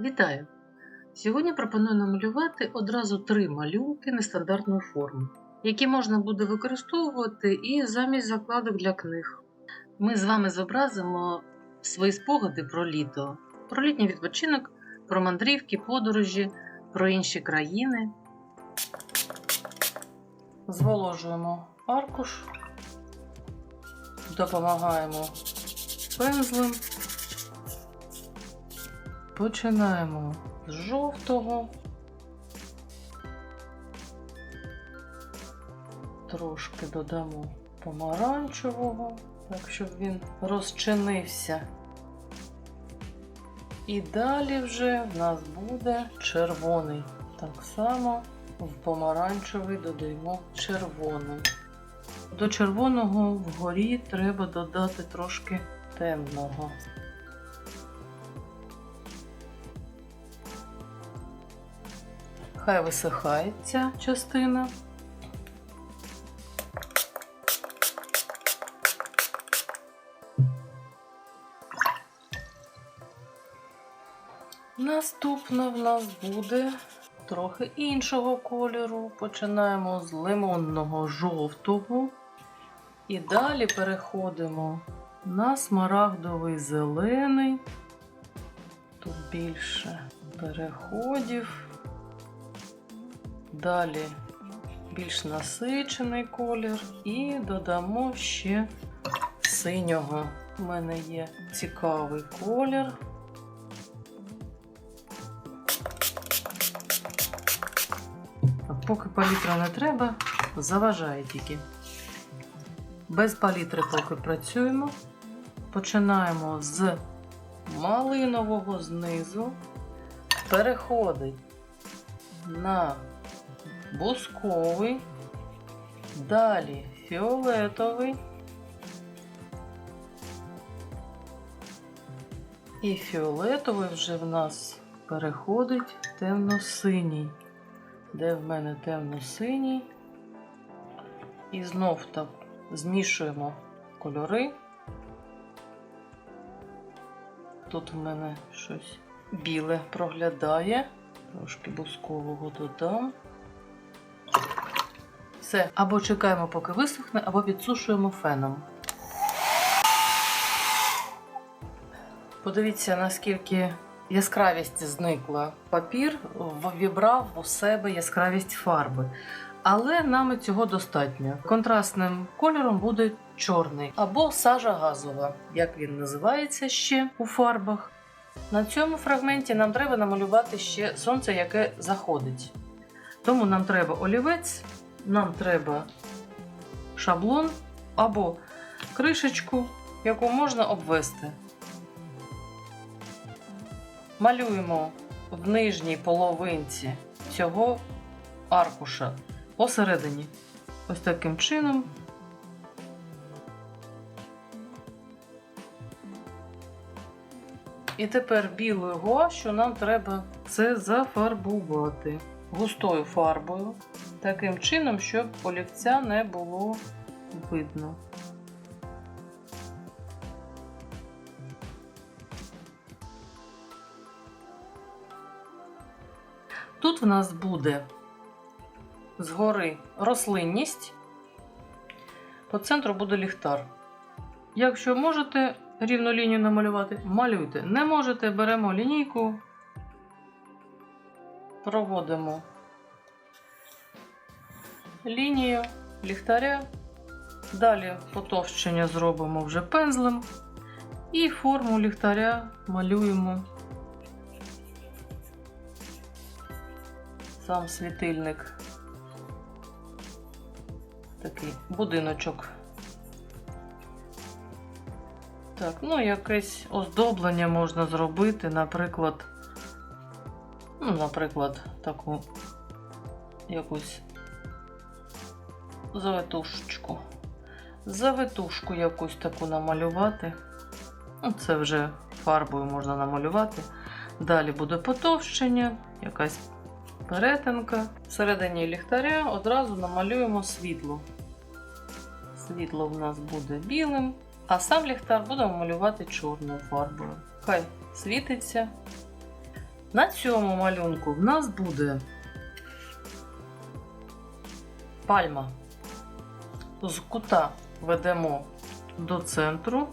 Вітаю! Сьогодні пропоную намалювати одразу три малюнки нестандартної форми, які можна буде використовувати і замість закладок для книг. Ми з вами зобразимо свої спогади про літо, про літній відпочинок, про мандрівки, подорожі, про інші країни. Зволожуємо аркуш, допомагаємо пензлем. Починаємо з жовтого. Трошки додамо помаранчевого, так щоб він розчинився. І далі вже в нас буде червоний. Так само в помаранчевий додаємо червоний. До червоного вгорі треба додати трошки темного. Хай висихає ця частина. Наступна в нас буде трохи іншого кольору. Починаємо з лимонного жовтого. І далі переходимо на смарагдовий зелений. Тут більше переходів. Далі більш насичений колір і додамо ще синього. У мене є цікавий колір. Поки палітра не треба, заважає тільки. Без палітри поки працюємо. Починаємо з малинового знизу, переходить на бусковий, далі фіолетовий і фіолетовий вже в нас переходить в темно-синій. Де в мене темно-синій? І знов так змішуємо кольори. Тут в мене щось біле проглядає. Трошки бускового додам. Все. Або чекаємо, поки висохне, або підсушуємо феном. Подивіться, наскільки яскравість зникла. Папір вібрав у себе яскравість фарби. Але нам цього достатньо. Контрастним кольором буде чорний або сажа газова, як він називається ще у фарбах. На цьому фрагменті нам треба намалювати ще сонце, яке заходить. Тому нам треба олівець, нам треба шаблон або кришечку, яку можна обвести. Малюємо в нижній половинці цього аркуша посередині. Ось таким чином. І тепер білою гуашю нам треба це зафарбувати густою фарбою, таким чином, щоб олівця не було видно. Тут в нас буде згори рослинність, по центру буде ліхтар. Якщо можете рівну лінію намалювати, малюйте. Не можете, беремо лінійку, проводимо лінію ліхтаря. Далі потовщення зробимо вже пензлем. І форму ліхтаря малюємо. Сам світильник. Такий будиночок. Так, ну якесь оздоблення можна зробити, наприклад, ну, наприклад, таку якусь завитушечку. Завитушку якусь таку намалювати. Ну, Це вже фарбою можна намалювати. Далі буде потовщення, якась перетинка. Всередині ліхтаря одразу намалюємо світло. Світло в нас буде білим, а сам ліхтар будемо малювати чорною фарбою. Хай світиться. На цьому малюнку в нас буде пальма. З кута ведемо до центру.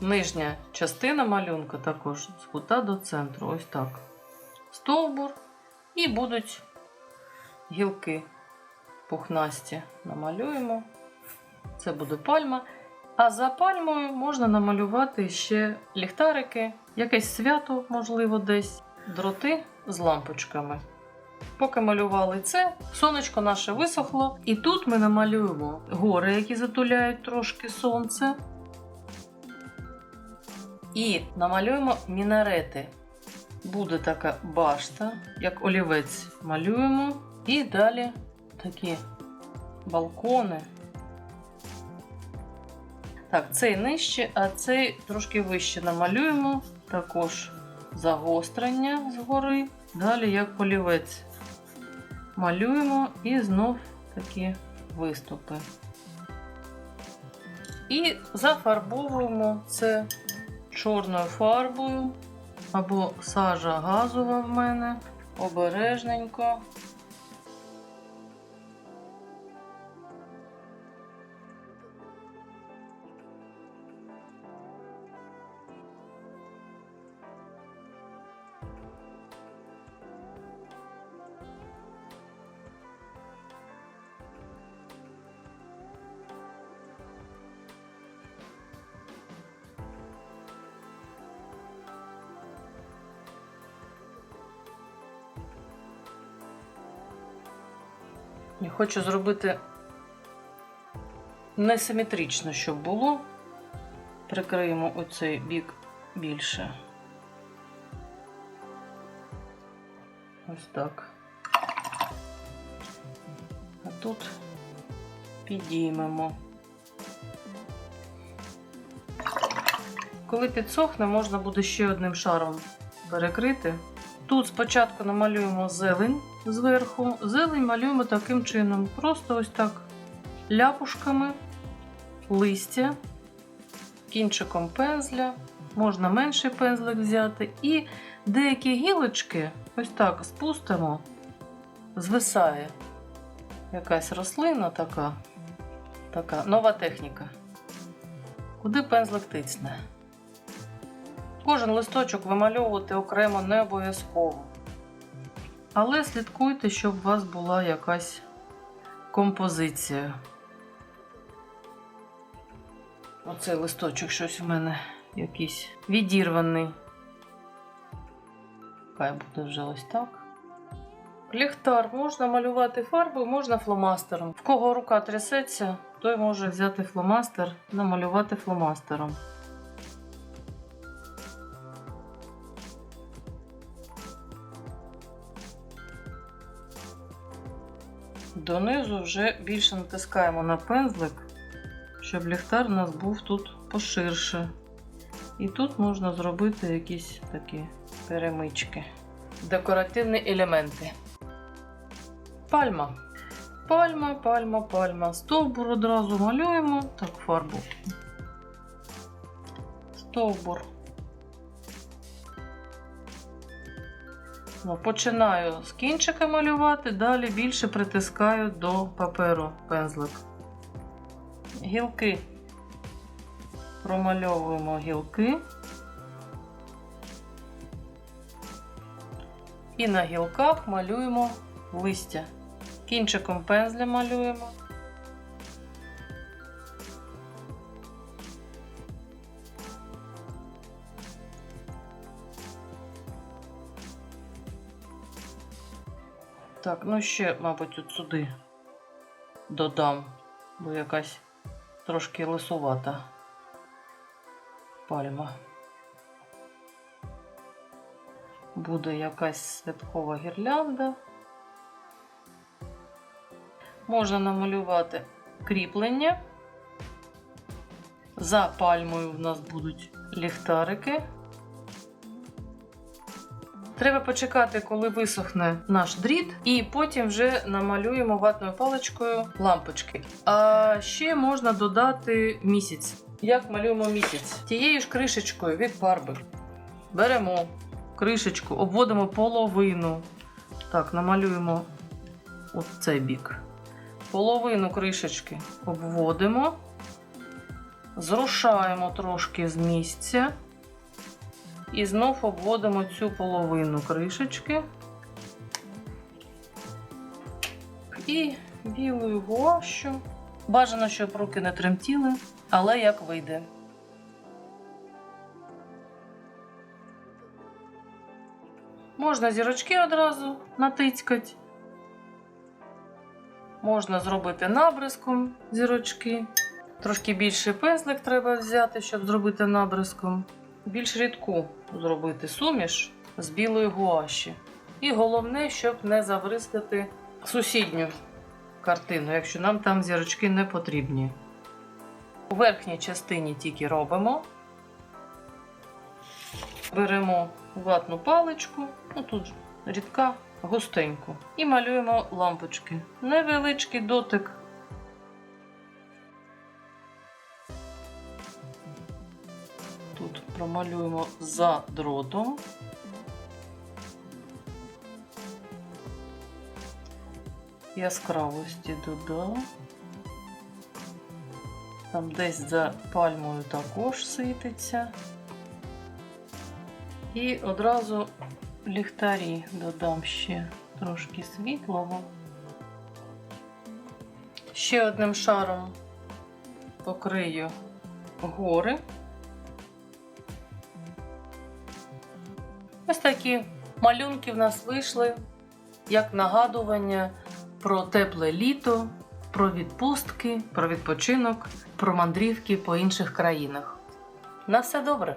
Нижня частина малюнка також з кута до центру. Ось так. Стовбур. І будуть гілки пухнасті. Намалюємо. Це буде пальма. А за пальмою можна намалювати ще ліхтарики, якесь свято, можливо, десь, дроти з лампочками. Поки малювали це, сонечко наше висохло, і тут ми намалюємо гори, які затуляють трошки сонце. І намалюємо мінарети. Буде така башта, як олівець малюємо. І далі такі балкони. Так, цей нижче, а цей трошки вище намалюємо. Також загострення згори. Далі як олівець. Малюємо і знов такі виступи. І зафарбовуємо це чорною фарбою або сажа газова в мене. Обережненько. Я хочу зробити несиметрично, щоб було. Прикриємо оцей бік більше. Ось так. А тут підіймемо. Коли підсохне, можна буде ще одним шаром перекрити. Тут спочатку намалюємо зелень зверху. Зелень малюємо таким чином. Просто ось так ляпушками, листя, кінчиком пензля. Можна менший пензлик взяти. І деякі гілочки ось так спустимо, звисає якась рослина така, така нова техніка. Куди пензлик тицне. Кожен листочок вимальовувати окремо не обов'язково. Але слідкуйте, щоб у вас була якась композиція. Оцей листочок щось у мене якийсь відірваний. Хай буде вже ось так. Ліхтар можна малювати фарбою, можна фломастером. В кого рука трясеться, той може взяти фломастер, намалювати фломастером. Донизу вже більше натискаємо на пензлик, щоб ліхтар у нас був тут поширше. І тут можна зробити якісь такі перемички. Декоративні елементи. Пальма. Пальма, пальма, пальма. Стовбур одразу малюємо. Так, фарбу. Стовбур. Починаю з кінчика малювати, далі більше притискаю до паперу пензлик. Гілки. Промальовуємо гілки. І на гілках малюємо листя. Кінчиком пензля малюємо. Так, ну ще, мабуть, от сюди додам, бо якась трошки лисувата пальма. Буде якась святкова гірлянда. Можна намалювати кріплення. За пальмою в нас будуть ліхтарики. Треба почекати, коли висохне наш дріт, і потім вже намалюємо ватною паличкою лампочки. А ще можна додати місяць. Як малюємо місяць? Тією ж кришечкою від фарби. Беремо кришечку, обводимо половину. Так, намалюємо от цей бік. Половину кришечки обводимо, зрушаємо трошки з місця і знов обводимо цю половину кришечки. І білою гуашю. Бажано, щоб руки не тремтіли, але як вийде. Можна зірочки одразу натицькати. Можна зробити набризком зірочки. Трошки більший пензлик треба взяти, щоб зробити набризком. Більш рідку зробити суміш з білої гуаші. І головне, щоб не забризкати сусідню картину, якщо нам там зірочки не потрібні. У верхній частині тільки робимо. Беремо ватну паличку, ну тут рідка, густеньку, і малюємо лампочки. Невеличкий дотик. Промалюємо за дротом. Яскравості додав. Там десь за пальмою також світиться. І одразу ліхтарі додам ще трошки світлого. Ще одним шаром покрию гори. Такі малюнки в нас вийшли як нагадування про тепле літо, про відпустки, про відпочинок, про мандрівки по інших країнах. На все добре!